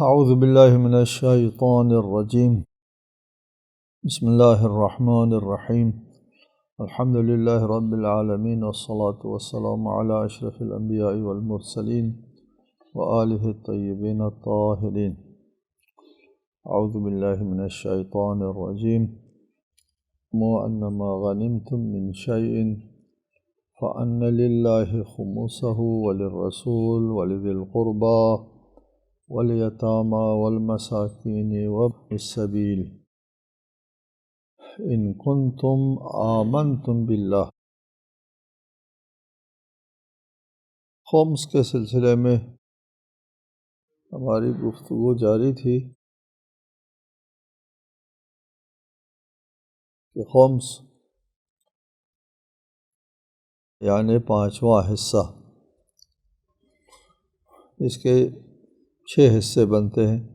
أعوذ بالله من الشيطان الرجيم. بسم الله الرحمن الرحيم. الحمد لله رب العالمين والصلاة والسلام على أشرف الأنبياء والمرسلين وآله الطيبين الطاهرين. أعوذ بالله من الشيطان الرجيم. وأنما غنمتم من شيء فأن لله خمسه وللرسول ولذي القربى والیتامہ والمساکین وابن السبیل ان کنتم آمنتم باللہ خمس کے سلسلے میں ہماری گفتگو جاری تھی کہ خمس یعنی پانچواں حصہ اس کے چھ حصے بنتے ہیں۔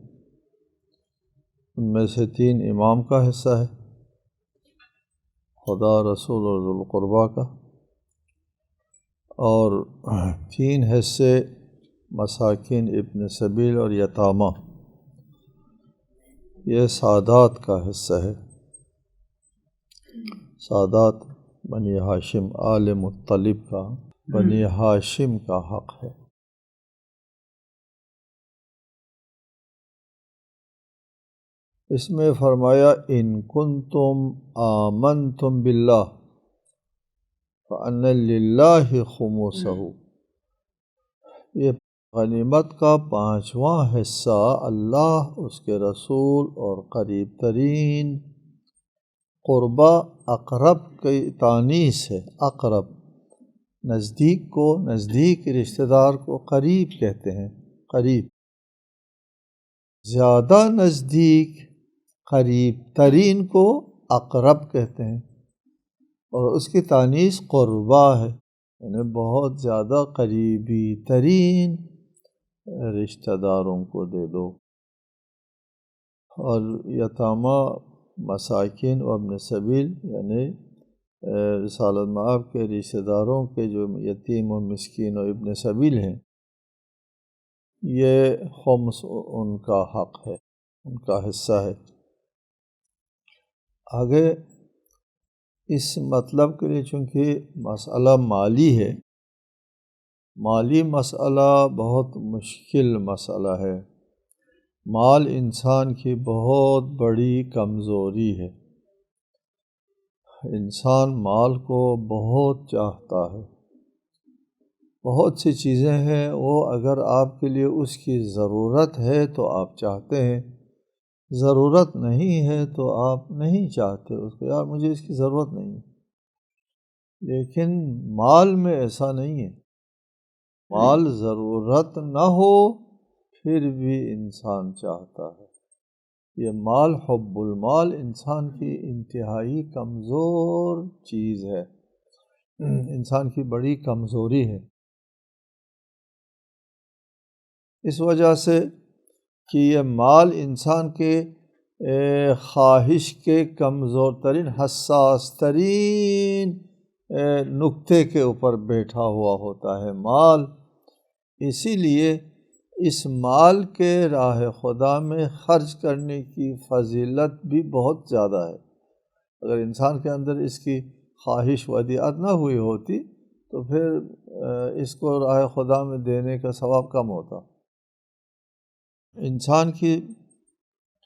ان میں سے تین امام کا حصہ ہے۔ خدا رسول اور ذوالقربہ کا۔ اور تین حصے مساکین ابن سبیل اور یتامہ۔ یہ سادات کا حصہ ہے۔ سادات بنی ہاشم آل مطلب کا بنی ہاشم کا حق ہے۔ اس میں فرمایا ان کن تم آمن تم بلّہ اللہ خموس یہ غنیمت کا پانچواں حصہ اللہ اس کے رسول اور قریب ترین قربہ اقرب کی تانیس ہے اقرب نزدیک کو نزدیک رشتہ دار کو قریب کہتے ہیں قریب۔ زیادہ نزدیک قریب ترین کو اقرب کہتے ہیں اور اس کی تانیس قربا ہے یعنی بہت زیادہ قریبی ترین رشتہ داروں کو دے دو۔ اور یتامہ مساکین و ابن سبیل یعنی رسالت معاب کے رشتہ داروں کے جو یتیم و مسکین و ابن سبیل ہیں، یہ خمس ان کا حق ہے، ان کا حصہ ہے۔ آگے اس مطلب کے لیے چونکہ مسئلہ مالی ہے، مالی مسئلہ بہت مشکل مسئلہ ہے۔ مال انسان کی بہت بڑی کمزوری ہے۔ انسان مال کو بہت چاہتا ہے۔ بہت سی چیزیں ہیں، وہ اگر آپ کے لیے اس کی ضرورت ہے تو آپ چاہتے ہیں۔ ضرورت نہیں ہے تو آپ نہیں چاہتے اس کو، یار مجھے اس کی ضرورت نہیں ہے۔ لیکن مال میں ایسا نہیں ہے۔ مال ضرورت نہ ہو پھر بھی انسان چاہتا ہے۔ یہ مال حب المال انسان کی انتہائی کمزور چیز ہے۔ انسان کی بڑی کمزوری ہے۔ اس وجہ سے کہ یہ مال انسان کے خواہش کے کمزور ترین حساس ترین نقطے کے اوپر بیٹھا ہوا ہوتا ہے مال۔ اسی لیے اس مال کے راہ خدا میں خرچ کرنے کی فضیلت بھی بہت زیادہ ہے۔ اگر انسان کے اندر اس کی خواہش ودیات نہ ہوئی ہوتی تو پھر اس کو راہ خدا میں دینے کا ثواب کم ہوتا۔ انسان کی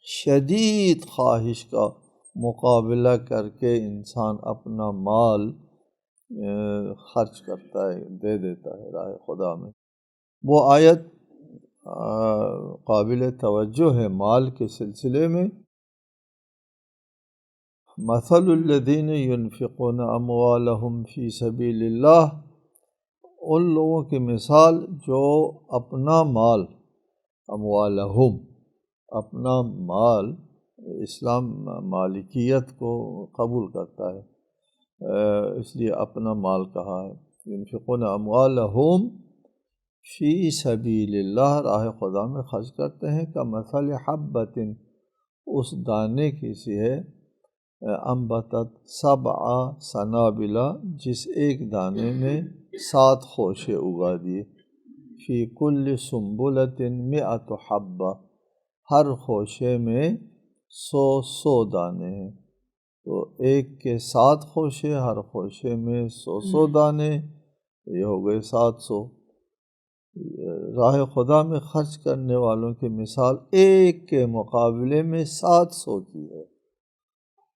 شدید خواہش کا مقابلہ کر کے انسان اپنا مال خرچ کرتا ہے، دے دیتا ہے راہ خدا میں۔ وہ آیت قابل توجہ ہے مال کے سلسلے میں۔ مثل الدین ينفقون اموالهم فی سبیل اللہ ان لوگوں کی مثال جو اپنا مال اموالہم، اپنا مال، اسلام مالکیت کو قبول کرتا ہے اس لیے اپنا مال کہا ہے۔ انفقون اموالہم فی سبیل اللہ راہ خدا میں خرچ کرتے ہیں۔ کا مثل حبت اس دانے کی سی ہے۔ امبتت سب آ ثنابلا جس ایک دانے نے سات خوشے اگا دیے۔ فی کل سنبلت میں حبہ۔ ہر خوشے میں سو سو دانے ہیں۔ تو ایک کے سات خوشے ہر خوشے میں سو سو دانے یہ ہو گئے سات سو۔ راہ خدا میں خرچ کرنے والوں کی مثال ایک کے مقابلے میں سات سو کی ہے۔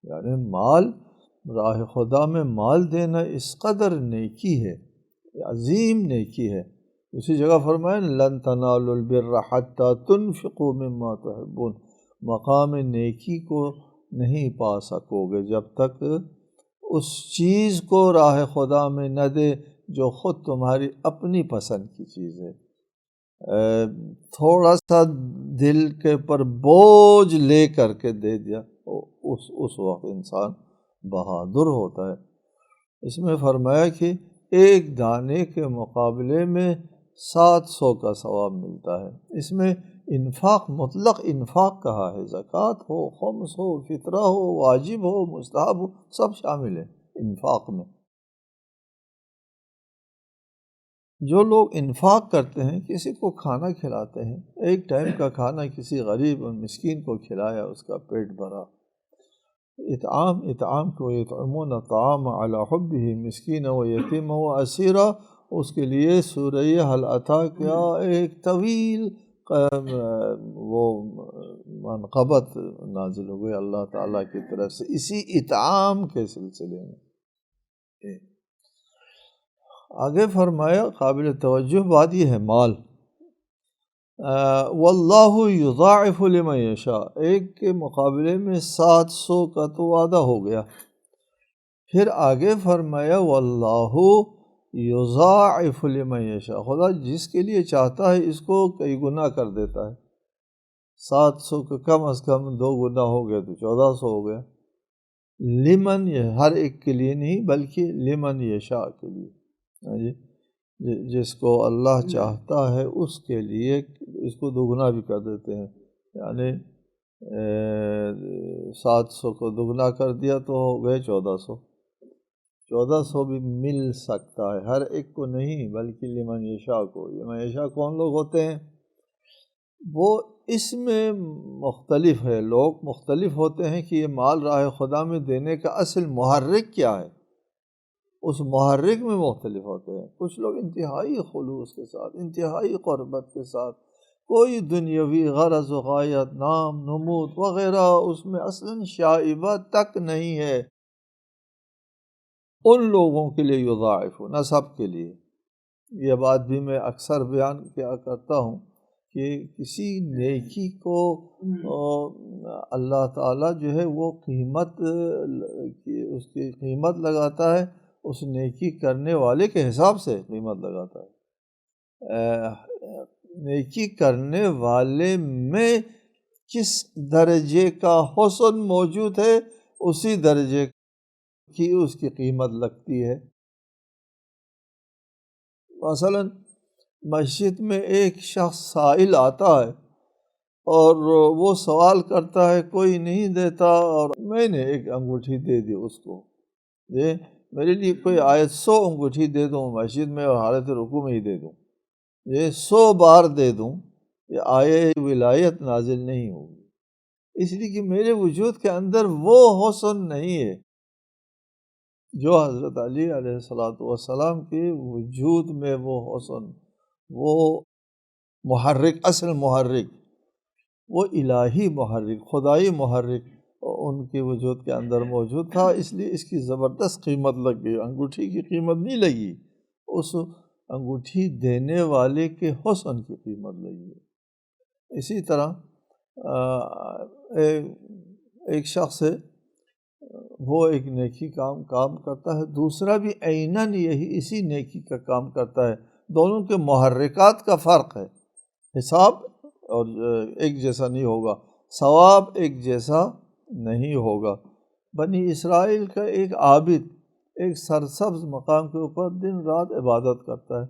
یعنی مال راہ خدا میں مال دینا اس قدر نیکی ہے عظیم نیکی ہے۔ اسی جگہ فرمائیں لن تنال البر حتى تنفقوا مما تحبون. مقام نیکی کو نہیں پا سکو گے جب تک اس چیز کو راہ خدا میں نہ دے جو خود تمہاری اپنی پسند کی چیز ہے۔ تھوڑا سا دل کے پر بوجھ لے کر کے دے دیا، اس اس وقت انسان بہادر ہوتا ہے۔ اس میں فرمایا کہ ایک دانے کے مقابلے میں سات سو کا ثواب ملتا ہے۔ اس میں انفاق، مطلق انفاق کہا ہے۔ زکوٰۃ ہو، خمس ہو، فطرہ ہو، واجب ہو، مستحب ہو، سب شامل ہیں انفاق میں۔ جو لوگ انفاق کرتے ہیں، کسی کو کھانا کھلاتے ہیں۔ ایک ٹائم کا کھانا کسی غریب اور مسکین کو کھلایا، اس کا پیٹ بھرا۔ اطعام اطعام کو یطعمون طعام علی حب ہی مسکین و یتیم و اسیرہ اس کے لیے سورہ حل عطا کیا ایک طویل وہ منقبت نازل ہو گئی اللہ تعالیٰ کی طرف سے اسی اطعام کے سلسلے میں۔ آگے فرمایا، قابل توجہ بات یہ ہے، مال۔ واللہ یضاعف لمن یشاء۔ ایک کے مقابلے میں سات سو کا تو وعدہ ہو گیا۔ پھر آگے فرمایا، واللہ یضاعف لمن یشاء، خدا جس کے لیے چاہتا ہے اس کو کئی گنا کر دیتا ہے۔ سات سو کا کم از کم دو گنا ہو گیا تو چودہ سو ہو گیا۔ لمن یہ ہر ایک کے لیے نہیں، بلکہ لمن یشاء کے لیے۔ ہاں جی جس کو اللہ چاہتا ہے اس کے لیے اس کو دگنا بھی کر دیتے ہیں۔ یعنی سات سو کو دگنا کر دیا تو ہو گئے چودہ سو۔ چودہ سو بھی مل سکتا ہے۔ ہر ایک کو نہیں، بلکہ لمن یشا کو۔ لمن یشا کون لوگ ہوتے ہیں؟ وہ اس میں مختلف ہے لوگ مختلف ہوتے ہیں کہ یہ مال راہ خدا میں دینے کا اصل محرک کیا ہے۔ اس محرک میں مختلف ہوتے ہیں۔ کچھ لوگ انتہائی خلوص کے ساتھ، انتہائی قربت کے ساتھ۔ کوئی دنیاوی غرض و غایت، نام، نمود وغیرہ اس میں اصلاً شائبہ تک نہیں ہے۔ ان لوگوں کے لیے یضاعف نہ سب کے لیے۔ یہ بات بھی میں اکثر بیان کیا کرتا ہوں کہ کسی نیکی کو اللہ تعالیٰ جو ہے وہ قیمت اس کی قیمت لگاتا ہے اس نیکی کرنے والے کے حساب سے قیمت لگاتا ہے۔ نیکی کرنے والے میں کس درجے کا حسن موجود ہے؟ اسی درجے کی اس کی قیمت لگتی ہے۔ مثلا مسجد میں ایک شخص سائل آتا ہے اور وہ سوال کرتا ہے، کوئی نہیں دیتا اور میں نے ایک انگوٹھی دے دی اس کو۔ یہ میرے لیے کوئی آیت سو انگوٹھی دے دوں، مسجد میں اور حالت رکو میں ہی دے دوں۔ یہ سو بار دے دوں، یہ آئے ولایت نازل نہیں ہوگی۔ اس لیے کہ میرے وجود کے اندر وہ حسن نہیں ہے۔ جو حضرت علی علیہ السلاۃ والسلام کے وجود میں وہ حسن، وہ محرک، اصل محرک، وہ الہی محرک، خدائی محرک ان کے وجود کے اندر موجود تھا، اس لیے اس کی زبردست قیمت لگ گئی۔ انگوٹھی کی قیمت نہیں لگی، اس انگوٹھی دینے والے کے حسن کی قیمت لگی۔ اسی طرح ایک شخص ہے وہ ایک نیکی کام کام کرتا ہے، دوسرا بھی عیناً یہی اسی نیکی کا کام کرتا ہے۔ دونوں کے محرکات کا فرق ہے۔ حساب اور ایک جیسا نہیں ہوگا، ثواب ایک جیسا نہیں ہوگا۔ بنی اسرائیل کا ایک عابد، ایک سرسبز مقام کے اوپر دن رات عبادت کرتا ہے۔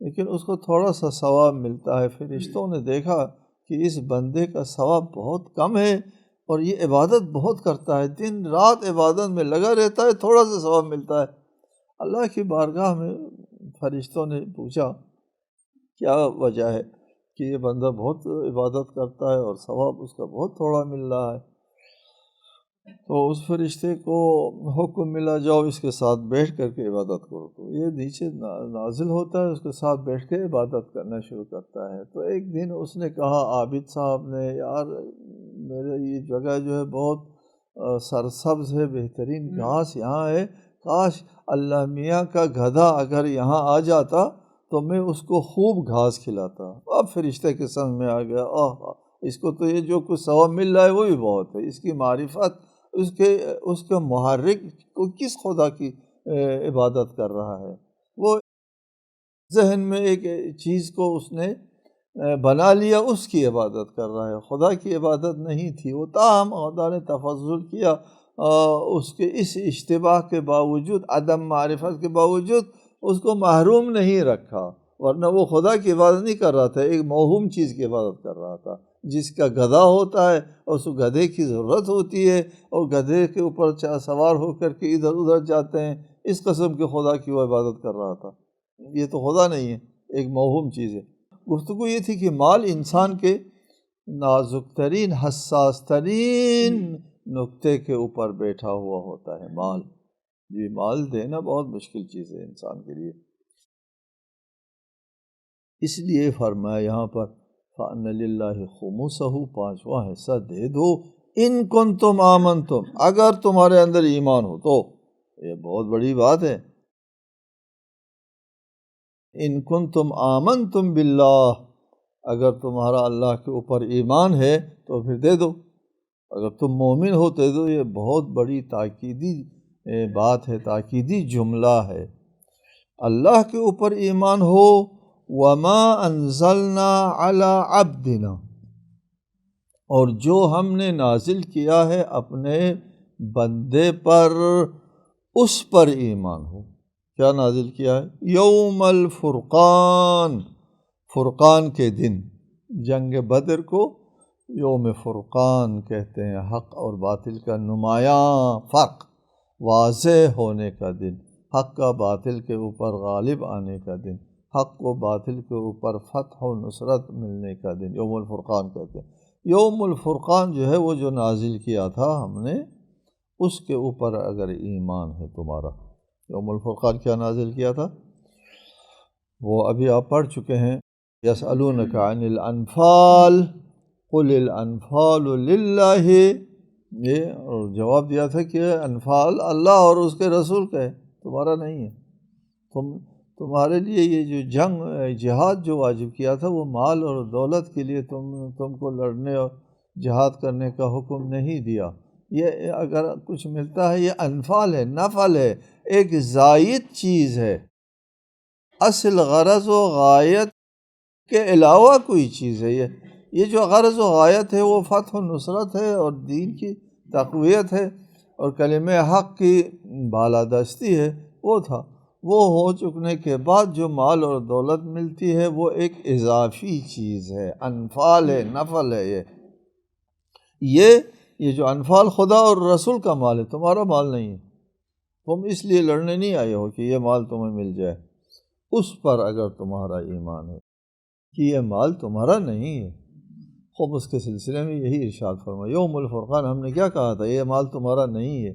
لیکن اس کو تھوڑا سا ثواب ملتا ہے۔ فرشتوں نے دیکھا کہ اس بندے کا ثواب بہت کم ہے۔ اور یہ عبادت بہت کرتا ہے، دن رات عبادت میں لگا رہتا ہے، تھوڑا سا ثواب ملتا ہے۔ اللہ کی بارگاہ میں فرشتوں نے پوچھا، کیا وجہ ہے کہ یہ بندہ بہت عبادت کرتا ہے اور ثواب اس کا بہت تھوڑا مل رہا ہے؟ تو اس فرشتے کو حکم ملا، جاؤ اس کے ساتھ بیٹھ کر کے عبادت کرو۔ تو یہ نیچے نازل ہوتا ہے، اس کے ساتھ بیٹھ کے عبادت کرنا شروع کرتا ہے۔ تو ایک دن اس نے کہا، عابد صاحب نے، یار میرے یہ جگہ جو ہے بہت سرسبز ہے بہترین گھاس یہاں ہے۔ کاش اللہ میاں کا گدھا اگر یہاں آ جاتا تو میں اس کو خوب گھاس کھلاتا۔ اب فرشتے کے سنگ میں آ گیا۔ آہ اس کو تو یہ جو کچھ ثواب مل رہا ہے وہ بھی بہت ہے۔ اس کی معرفت اس کے اس کے محرک کو کس خدا کی عبادت کر رہا ہے۔ وہ ذہن میں ایک چیز کو اس نے بنا لیا، اس کی عبادت کر رہا ہے۔ خدا کی عبادت نہیں تھی، وہ تاہم خدا نے تفضل کیا اس کے اس اشتباہ کے باوجود، عدم معرفت کے باوجود اس کو محروم نہیں رکھا۔ ورنہ وہ خدا کی عبادت نہیں کر رہا تھا، ایک موہوم چیز کی عبادت کر رہا تھا، جس کا گدھا ہوتا ہے اور اس کو گدھے کی ضرورت ہوتی ہے اور گدھے کے اوپر چاہ سوار ہو کر کے ادھر ادھر جاتے ہیں۔ اس قسم کے خدا کی وہ عبادت کر رہا تھا۔ یہ تو خدا نہیں ہے، ایک موہوم چیز ہے۔ گفتگو یہ تھی کہ مال انسان کے نازک ترین حساس ترین نقطے کے اوپر بیٹھا ہوا ہوتا ہے مال۔ جی مال دینا بہت مشکل چیز ہے انسان کے لیے۔ اس لیے فرمایا یہاں پر فن اللہ خموسہ پانچواں حصہ دے دو۔ ان کن تم آمن تم اگر تمہارے اندر ایمان ہو تو یہ بہت بڑی بات ہے۔ ان کن تم آمن تم باللہ، اگر تمہارا اللہ کے اوپر ایمان ہے تو پھر دے دو، اگر تم مومن ہو دے دو، یہ بہت بڑی تاکیدی بات ہے، تاکیدی جملہ ہے۔ اللہ کے اوپر ایمان ہو، وما انزلنا على عبدنا۔ اور جو ہم نے نازل کیا ہے اپنے بندے پر، اس پر ایمان ہو۔ کیا نازل کیا ہے؟ یوم الفرقان، فرقان کے دن۔ جنگ بدر کو یوم فرقان کہتے ہیں، حق اور باطل کا نمایاں فرق، واضح ہونے کا دن۔ حق کا باطل کے اوپر غالب آنے کا دن۔ حق و باطل کے اوپر فتح و نصرت ملنے کا دن۔ یوم الفرقان کہتے ہیں۔ یوم الفرقان جو ہے، وہ جو نازل کیا تھا ہم نے، اس کے اوپر اگر ایمان ہے تمہارا۔ یوم الفرقان کیا نازل کیا تھا؟ وہ ابھی آپ پڑھ چکے ہیں۔ یس عن الانفال، قل الانفال للہ۔ یہ جواب دیا تھا کہ انفال اللہ اور اس کے رسول کا ہے، تمہارا نہیں ہے۔ تم، تمہارے لیے یہ جو جنگ، جہاد جو واجب کیا تھا، وہ مال اور دولت کے لیے تم تم کو لڑنے اور جہاد کرنے کا حکم نہیں دیا۔ یہ اگر کچھ ملتا ہے، یہ انفال ہے، نفل ہے، ایک زائد چیز ہے۔ اصل غرض و غایت کے علاوہ کوئی چیز ہے۔ یہ یہ جو غرض و غایت ہے، وہ فتح و نصرت ہے اور دین کی تقویت ہے۔ اور کلم حق کی بالادستی ہے۔ وہ تھا۔ وہ ہو چکنے کے بعد جو مال اور دولت ملتی ہے، وہ ایک اضافی چیز ہے۔ انفال ہے، نفل ہے یہ۔ یہ یہ جو انفال خدا اور رسول کا مال ہے، تمہارا مال نہیں ہے۔ تم اس لیے لڑنے نہیں آئے ہو کہ یہ مال تمہیں مل جائے۔ اس پر اگر تمہارا ایمان ہے کہ یہ مال تمہارا نہیں ہے۔ خوب، اس کے سلسلے میں یہی ارشاد فرما یوم الفرقان، ہم نے کیا کہا تھا، یہ مال تمہارا نہیں ہے۔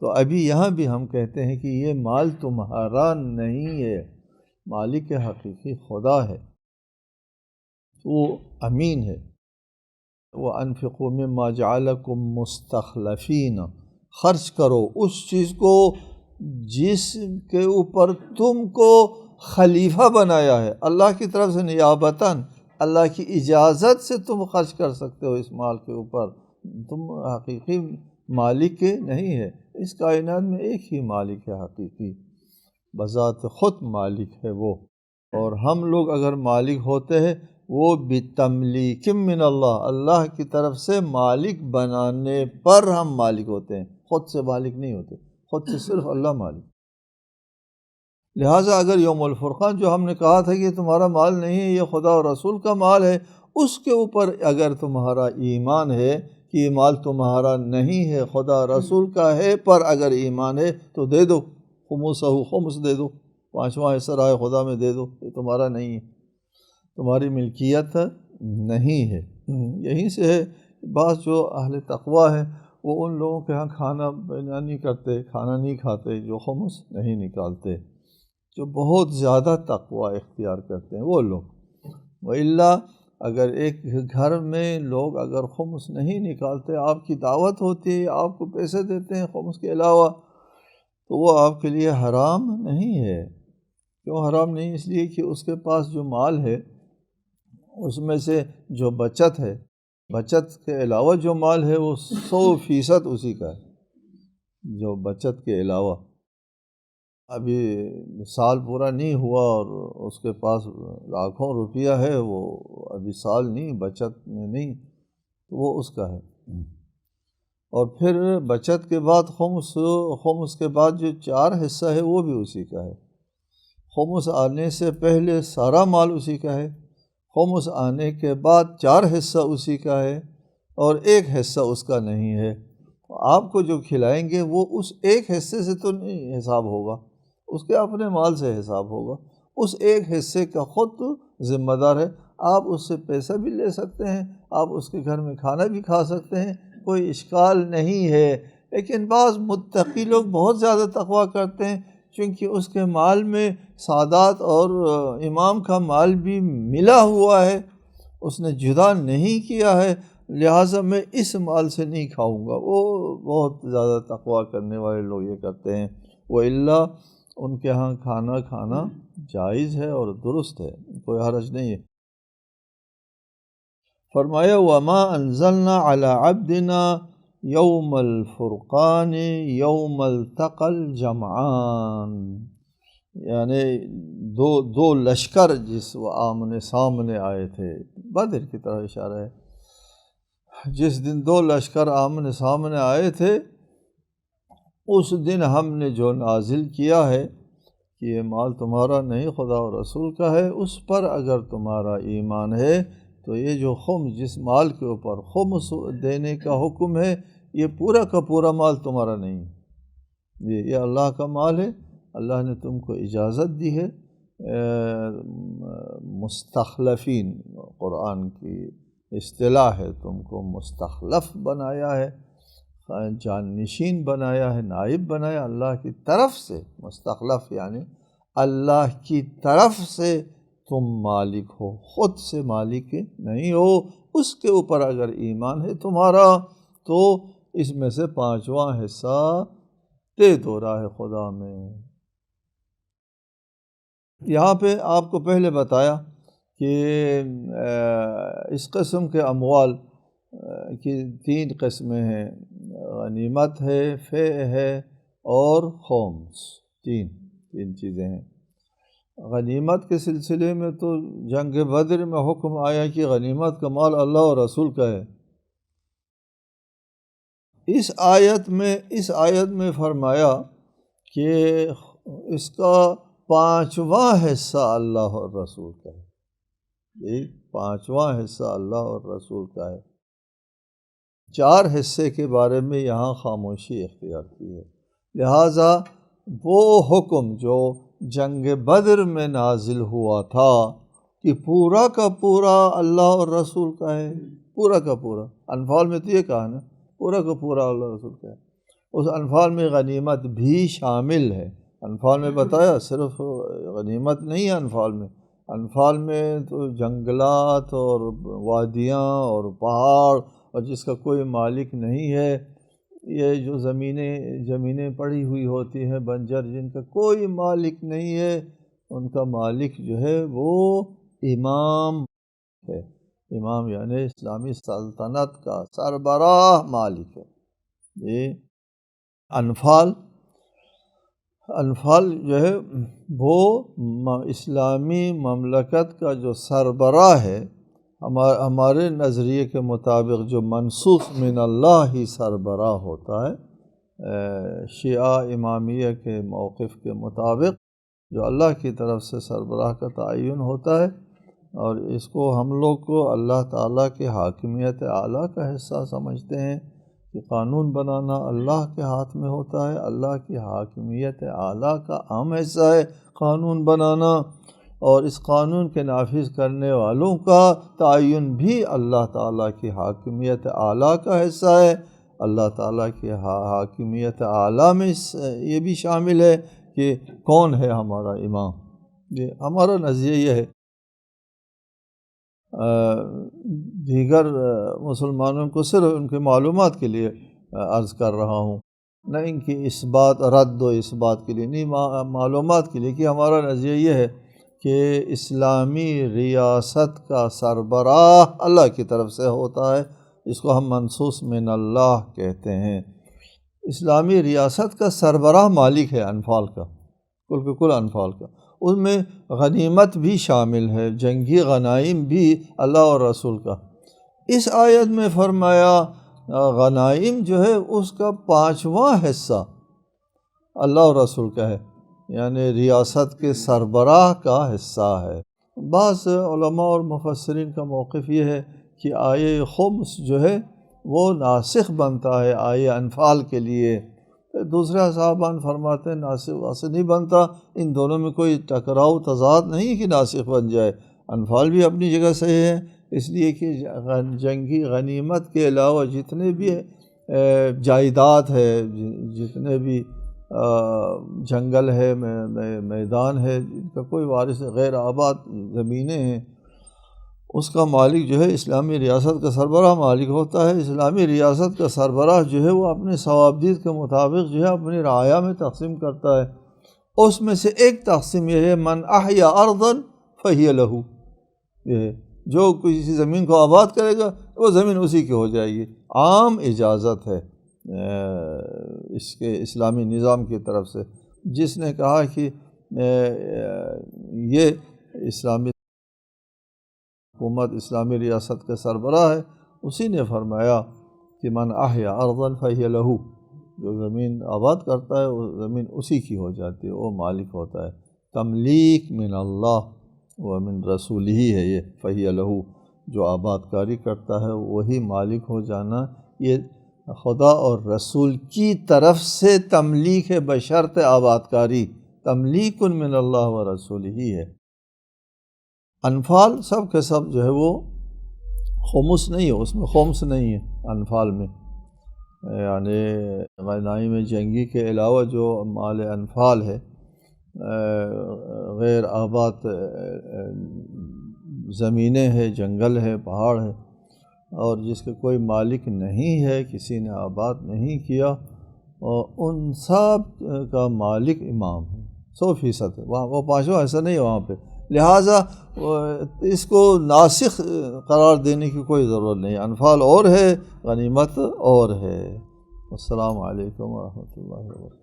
تو ابھی یہاں بھی ہم کہتے ہیں کہ یہ مال تمہارا نہیں ہے۔ مالک حقیقی خدا ہے۔ وہ امین ہے۔ وہ انفقو میں جعلکم مستخلفین خرچ کرو اس چیز کو جس کے اوپر تم کو خلیفہ بنایا ہے۔ اللہ کی طرف سے نیابتاً اللہ کی اجازت سے تم خرچ کر سکتے ہو اس مال کے اوپر۔ تم حقیقی مالک کے نہیں ہے۔ اس کائنات میں ایک ہی مالک ہے حقیقی۔ بذات خود مالک ہے وہ۔ اور ہم لوگ اگر مالک ہوتے ہیں وہ بھی من اللہ اللہ کی طرف سے مالک بنانے پر ہم مالک ہوتے ہیں۔ خود سے مالک نہیں ہوتے، خود سے صرف اللہ مالک۔ لہٰذا اگر یوم الفرقان جو ہم نے کہا تھا کہ تمہارا مال نہیں ہے، یہ خدا و رسول کا مال ہے، اس کے اوپر اگر تمہارا ایمان ہے کہ یہ مال تمہارا نہیں ہے، خدا رسول کا ہے، پر اگر ایمان ہے تو دے دو خموس ہو خمس دے دو، پانچواں حصہ رائے خدا میں دے دو، یہ تمہارا نہیں ہے۔ تمہاری ملکیت نہیں ہے۔ یہیں سے ہے بعض جو اہل تقوا ہے وہ ان لوگوں کے ہاں کھانا بنا نہیں کرتے، کھانا نہیں کھاتے، جو خمس نہیں نکالتے، جو بہت زیادہ تقوا اختیار کرتے ہیں، وہ لوگ۔ و اللہ اگر ایک گھر میں لوگ اگر خمس نہیں نکالتے، آپ کی دعوت ہوتی ہے، آپ کو پیسے دیتے ہیں خمس کے علاوہ، تو وہ آپ کے لیے حرام نہیں ہے۔ کیوں حرام نہیں؟ اس لیے کہ اس کے پاس جو مال ہے اس میں سے جو بچت ہے، بچت کے علاوہ جو مال ہے وہ سو فیصد اسی کا ہے۔ جو بچت کے علاوہ۔ ابھی سال پورا نہیں ہوا اور اس کے پاس لاکھوں روپیہ ہے، وہ ابھی سال نہیں، بچت میں نہیں، تو وہ اس کا ہے۔ اور پھر بچت کے بعد خمس خمس کے بعد جو چار حصہ ہے، وہ بھی اسی کا ہے۔ خمس آنے سے پہلے سارا مال اسی کا ہے۔ خمس آنے کے بعد چار حصہ اسی کا ہے اور ایک حصہ اس کا نہیں ہے۔ آپ کو جو کھلائیں گے وہ اس ایک حصے سے تو نہیں حساب ہوگا، اس کے اپنے مال سے حساب ہوگا۔ اس ایک حصے کا خود ذمہ دار ہے، آپ اس سے پیسہ بھی لے سکتے ہیں، آپ اس کے گھر میں کھانا بھی کھا سکتے ہیں، کوئی اشکال نہیں ہے۔ لیکن بعض متقی لوگ بہت زیادہ تقوا کرتے ہیں چونکہ اس کے مال میں سادات اور امام کا مال بھی ملا ہوا ہے، اس نے جدا نہیں کیا ہے، لہٰذا میں اس مال سے نہیں کھاؤں گا۔ وہ بہت زیادہ تقوا کرنے والے لوگ یہ کرتے ہیں۔ وہ اللہ ان کے ہاں کھانا کھانا جائز ہے اور درست ہے، کوئی حرج نہیں ہے۔ فرمایا، وما انزلنا على عبدنا یوم الفرقان، یوم التقل جمعان یعنی دو دو لشکر جس وہ آمنے سامنے آئے تھے، بدر کی طرح اشارہ ہے، جس دن دو لشکر آمنے سامنے آئے تھے، اس دن ہم نے جو نازل کیا ہے کہ یہ مال تمہارا نہیں خدا و رسول کا ہے، اس پر اگر تمہارا ایمان ہے تو یہ جو خم جس مال کے اوپر خم دینے کا حکم ہے، یہ پورا کا پورا مال تمہارا نہیں۔ یہ یہ اللہ کا مال ہے۔ اللہ نے تم کو اجازت دی ہے۔ مستخلفین، قرآن کی اصطلاح ہے۔ تم کو مستخلف بنایا ہے جان نشین بنایا ہے، نائب بنایا اللہ کی طرف سے مستخلف یعنی اللہ کی طرف سے تم مالک ہو، خود سے مالک نہیں ہو۔ اس کے اوپر اگر ایمان ہے تمہارا، تو اس میں سے پانچواں حصہ دے دو راہ خدا میں۔ یہاں پہ آپ کو پہلے بتایا کہ اس قسم کے اموال کی تین قسمیں ہیں۔ غنیمت ہے فے ہے اور خومس۔ تین تین چیزیں ہیں۔ غنیمت کے سلسلے میں تو جنگ بدر میں حکم آیا کہ غنیمت کا مال اللہ اور رسول کا ہے۔ اس آیت میں، اس آیت میں فرمایا کہ اس کا پانچواں حصہ اللہ اور رسول کا ہے۔ ایک پانچواں حصہ اللہ اور رسول کا ہے۔ چار حصے کے بارے میں یہاں خاموشی اختیار کی ہے۔ لہٰذا وہ حکم جو جنگ بدر میں نازل ہوا تھا کہ پورا کا پورا اللہ اور رسول کا ہے۔ پورا کا پورا۔ انفال میں تو یہ کہا نا، پورا کا پورا اللہ رسول کا ہے۔ اس انفال میں غنیمت بھی شامل ہے۔ انفال میں بتایا، صرف غنیمت نہیں ہے انفال میں۔ انفال میں تو جنگلات اور وادیاں اور پہاڑ اور جس کا کوئی مالک نہیں ہے۔ یہ جو زمینیں زمینیں پڑی ہوئی ہوتی ہیں بنجر، جن کا کوئی مالک نہیں ہے، ان کا مالک جو ہے وہ امام ہے۔ امام یعنی اسلامی سلطنت کا سربراہ مالک ہے۔ یہ انفال انفال جو ہے وہ اسلامی مملکت کا جو سربراہ ہے ہمارے نظریے کے مطابق جو منصوص من اللہ ہی سربراہ ہوتا ہے شیعہ امامیہ کے موقف کے مطابق جو اللہ کی طرف سے سربراہ کا تعین ہوتا ہے اور اس کو ہم لوگ کو اللہ تعالیٰ کے حاکمیت اعلیٰ کا حصہ سمجھتے ہیں کہ قانون بنانا اللہ کے ہاتھ میں ہوتا ہے، اللہ کی حاکمیت اعلیٰ کا عام حصہ ہے، قانون بنانا اور اس قانون کے نافذ کرنے والوں کا تعین بھی اللہ تعالیٰ کی حاکمیت اعلیٰ کا حصہ ہے۔ اللہ تعالیٰ کی حاکمیت اعلیٰ میں یہ بھی شامل ہے کہ کون ہے ہمارا امام۔ یہ ہمارا نظریہ یہ ہے۔ دیگر مسلمانوں کو صرف ان کے معلومات کے لیے عرض کر رہا ہوں۔ نہ ان کی اس بات، رد و اس بات کے لیے نہیں معلومات کے لیے کہ ہمارا نظریہ یہ ہے کہ اسلامی ریاست کا سربراہ اللہ کی طرف سے ہوتا ہے، اس کو ہم منصوص من اللہ کہتے ہیں۔ اسلامی ریاست کا سربراہ مالک ہے انفال کا، کل کے کل انفال کا۔ اس میں غنیمت بھی شامل ہے، جنگی غنائم بھی اللہ اور رسول کا۔ اس آیت میں فرمایا، غنائم جو ہے، اس کا پانچواں حصہ اللہ اور رسول کا ہے۔ یعنی ریاست کے سربراہ کا حصہ ہے۔ بعض علماء اور مفسرین کا موقف یہ ہے کہ آئے خمس جو ہے وہ ناسخ بنتا ہے آئے انفال کے لیے۔ دوسرے صاحبان فرماتے ہیں ناسخ واسطے نہیں بنتا۔ ان دونوں میں کوئی ٹکراؤ تضاد نہیں کہ ناسخ بن جائے۔ انفال بھی اپنی جگہ صحیح ہے۔ اس لیے کہ جنگی غنیمت کے علاوہ جتنے بھی جائیداد ہے، جتنے بھی جنگل ہے میدان ہے، جن کا کوئی وارث غیر آباد زمینیں ہیں۔ اس کا مالک جو ہے اسلامی ریاست کا سربراہ مالک ہوتا ہے۔ اسلامی ریاست کا سربراہ جو ہے وہ اپنے ثوابدید کے مطابق جو ہے اپنی رعایا میں تقسیم کرتا ہے۔ اس میں سے ایک تقسیم یہ ہے، من احیا اردن فہی لہو یہ ہے، جو کسی زمین کو آباد کرے گا، وہ زمین اسی کی ہو جائے گی۔ عام اجازت ہے۔ اس کے اسلامی نظام کی طرف سے۔ جس نے کہا کہ یہ اسلامی حکومت، اسلامی ریاست کے سربراہ ہے۔ اسی نے فرمایا کہ، من احیا ارضن فہی لہو جو زمین آباد کرتا ہے، وہ زمین اسی کی ہو جاتی ہے، وہ مالک ہوتا ہے۔ تملیک من اللہ و من رسول ہی ہے یہ، فہی لہو۔ جو آباد کاری کرتا ہے، وہی مالک ہو جانا۔ یہ خدا اور رسول کی طرف سے تملیک ہے بشرط آباد کاری من اللہ و رسول ہی ہے۔ انفال سب کے سب جو ہے وہ خمس نہیں ہے، اس میں خمس نہیں ہے انفال میں۔ یعنی غنائی میں جنگی کے علاوہ جو مال انفال ہے، غیر آباد زمینیں ہیں، جنگل ہے پہاڑ ہے اور جس کے کوئی مالک نہیں ہے، کسی نے آباد نہیں کیا، اور ان سب کا مالک امام ہے۔ سو فیصد ہے۔ وہاں وہ پانچواں، ایسا نہیں ہے وہاں پہ۔ لہٰذا، اس کو ناسخ قرار دینے کی کوئی ضرورت نہیں۔ انفال اور ہے، غنیمت اور ہے۔ السلام علیکم ورحمۃ اللہ وبرکاتہ۔